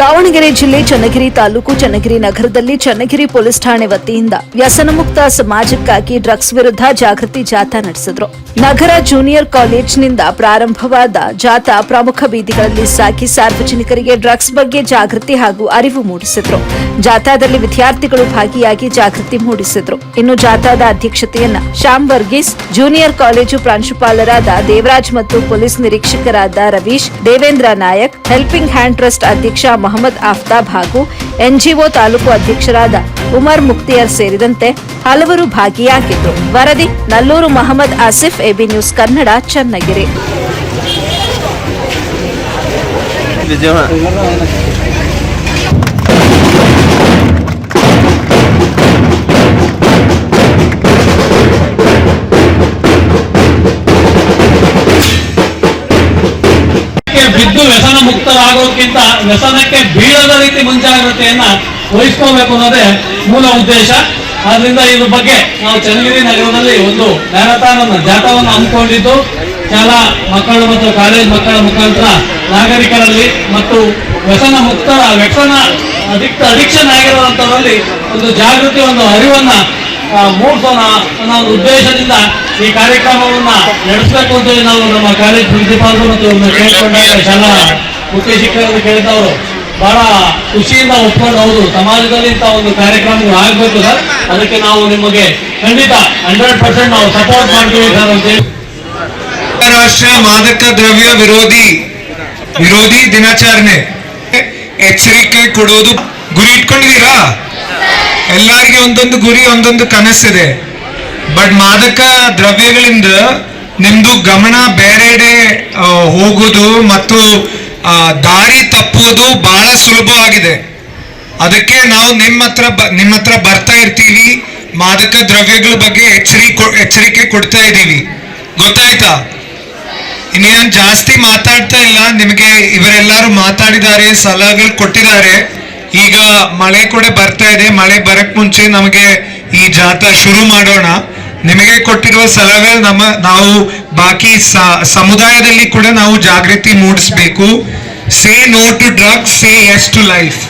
ದಾವಣಗೆರೆ ಜಿಲ್ಲೆ ಚನ್ನಗಿರಿ ತಾಲೂಕು ಚನ್ನಗಿರಿ ನಗರದಲ್ಲಿ ಚನ್ನಗಿರಿ ಪೊಲೀಸ್ ಠಾಣೆ ವತಿಯಿಂದ ವ್ಯಸನಮುಕ್ತ ಸಮಾಜಕ್ಕಾಗಿ ಡ್ರಗ್ಸ್ ವಿರುದ್ಧ ಜಾಗೃತಿ ಜಾಥಾ ನಡೆಸಿದ್ರು. ನಗರ ಜೂನಿಯರ್ ಕಾಲೇಜಿನಿಂದ ಪ್ರಾರಂಭವಾದ ಜಾಥಾ ಪ್ರಮುಖ ಬೀದಿಗಳಲ್ಲಿ ಸಾಕಿ ಸಾರ್ವಜನಿಕರಿಗೆ ಡ್ರಗ್ಸ್ ಬಗ್ಗೆ ಜಾಗೃತಿ ಹಾಗೂ ಅರಿವು ಮೂಡಿಸಿದ್ರು. ಜಾಥಾದಲ್ಲಿ ವಿದ್ಯಾರ್ಥಿಗಳು ಭಾಗಿಯಾಗಿ ಜಾಗೃತಿ ಮೂಡಿಸಿದ್ರು. ಇನ್ನು ಜಾಥಾದ ಅಧ್ಯಕ್ಷತೆಯನ್ನ ಶ್ಯಾಮ್ ವರ್ಗೀಸ್, ಜೂನಿಯರ್ ಕಾಲೇಜು ಪ್ರಾಂಶುಪಾಲರಾದ ದೇವರಾಜ್ ಮತ್ತು police ನಿರೀಕ್ಷಕರಾದ Ravish, Devendra Nayak, helping hand trust ಅಧ್ಯಕ್ಷ ಮೊಹಮ್ಮದ್ ಆಫ್ತಾಬ್ ಹಾಗೂ ಎನ್ಜಿಒ ತಾಲೂಕು ಅಧ್ಯಕ್ಷರಾದ ಉಮರ್ ಮುಕ್ತಿಯರ್ ಸೇರಿದಂತೆ ಹಲವರು ಭಾಗಿಯಾಗಿದ್ದರು ವರದಿ ನಲ್ಲೂರು ಮಹಮ್ಮದ್ ಆಸಿಫ್, ಎಬಿ ನ್ಯೂಸ್ ಕನ್ನಡ, ಚನ್ನಗಿರಿ. ಬಿದ್ದು ವ್ಯಸನ ಮುಕ್ತರಾಗೋದ್ಕಿಂತ ವ್ಯಸನಕ್ಕೆ ಬೀಳದ ರೀತಿ ಮುಂಜಾಗ್ರತೆಯನ್ನ ವಹಿಸ್ಕೋಬೇಕು ಅನ್ನೋದೇ ಮೂಲ ಉದ್ದೇಶ. ಆದ್ರಿಂದ ಇದ್ರ ಬಗ್ಗೆ ನಾವು ಚನ್ನಗಿರಿ ನಗರದಲ್ಲಿ ಒಂದು ಮ್ಯಾರಥಾನ್ ಜಾಥಾವನ್ನು ಹಮ್ಮಿಕೊಂಡಿದ್ದು. ಶಾಲಾ ಮಕ್ಕಳು ಮತ್ತು ಕಾಲೇಜ್ ಮಕ್ಕಳ ಮುಖಾಂತರ ನಾಗರಿಕರಲ್ಲಿ ಮತ್ತು ವ್ಯಸನ ಮುಕ್ತ, ವ್ಯಸನ ಅಧಿಕ್ತ ಅಡಿಕ್ಷನ್ ಆಗಿರುವಂತವರಲ್ಲಿ ಒಂದು ಜಾಗೃತಿ, ಒಂದು ಅರಿವನ್ನ ಮೂಡಿಸೋಣ ಅನ್ನೋ ಒಂದು ಉದ್ದೇಶದಿಂದ ಈ ಕಾರ್ಯಕ್ರಮವನ್ನ ನಡೆಸಬೇಕು ಅಂತ ನಾವು ನಮ್ಮ ಕಾಲೇಜ್ ಪ್ರಿನ್ಸಿಪಾಲ್ರು ಮತ್ತು ಕೇಳಿಕೊಂಡಾಗ ಶಾಲಾ ಮುಖ್ಯ ಶಿಕ್ಷಕರು ಕೇಳಿದವರು ಬಹಳ ಖುಷಿಯಿಂದ ಒಪ್ಕೊಂಡು ಹೌದು, ಸಮಾಜದಲ್ಲಿ ಇಂಥ ಒಂದು ಕಾರ್ಯಕ್ರಮಗಳು ಆಗಬೇಕು ಸರ್. ಅದಕ್ಕೆ ನಾವು ನಿಮಗೆ ಖಂಡಿತ ಹಂಡ್ರೆಡ್ ಪರ್ಸೆಂಟ್ ನಾವು ಸಪೋರ್ಟ್ ಮಾಡ್ತೀವಿ ಸರ್ ಅಂತ ಅಂತಾರಾಷ್ಟ್ರೀಯ ಮಾದಕ ದ್ರವ್ಯ ವಿರೋಧಿ ವಿರೋಧಿ ದಿನಾಚರಣೆ. ಎಚ್ಚರಿಕೆ ಕೊಡೋದು ಗುರಿ ಇಟ್ಕೊಂಡಿದ್ದೀರಾ? ಎಲ್ಲರಿಗೆ ಒಂದೊಂದು ಗುರಿ, ಒಂದೊಂದು ಕನಸಿದೆ. ಬಟ್ ಮಾದಕ ದ್ರವ್ಯಗಳಿಂದ ನಿಮ್ದು ಗಮನ ಬೇರೆಡೆ ಹೋಗುದು ಮತ್ತು ದಾರಿ ತಪ್ಪುವುದು ಬಹಳ ಸುಲಭವಾಗಿದೆ. ಅದಕ್ಕೆ ನಾವು ನಿಮ್ಮ ಹತ್ರ ನಿಮ್ಮ ಹತ್ರ ಬರ್ತಾ ಇರ್ತೀವಿ. ಮಾದಕ ದ್ರವ್ಯಗಳ ಬಗ್ಗೆ ಎಚ್ಚರಿ ಎಚ್ಚರಿಕೆ ಕೊಡ್ತಾ ಇದ್ದೀವಿ. ಗೊತ್ತಾಯ್ತಾ? ಇನ್ನೇನು ಜಾಸ್ತಿ ಮಾತಾಡ್ತಾ ಇಲ್ಲ. ನಿಮಗೆ ಇವರೆಲ್ಲರೂ ಮಾತಾಡಿದ್ದಾರೆ, ಸಲಹೆಗಳು ಕೊಟ್ಟಿದ್ದಾರೆ. ಈಗ ಮಳೆ ಕೂಡ ಬರ್ತಾ ಇದೆ. ಮಳೆ ಬರಕ್ ಮುಂಚೆ ನಮಗೆ ಈ ಜಾಥಾ ಶುರು ಮಾಡೋಣ. ನಿಮಗೆ ಕೊಟ್ಟಿರುವ ಸಲಹೆ ನಮ್ಮ ನಾವು ಬಾಕಿ ಸಮುದಾಯದಲ್ಲಿ ಕೂಡ ನಾವು ಜಾಗೃತಿ ಮೂಡಿಸ್ಬೇಕು. Say no to drugs say yes to life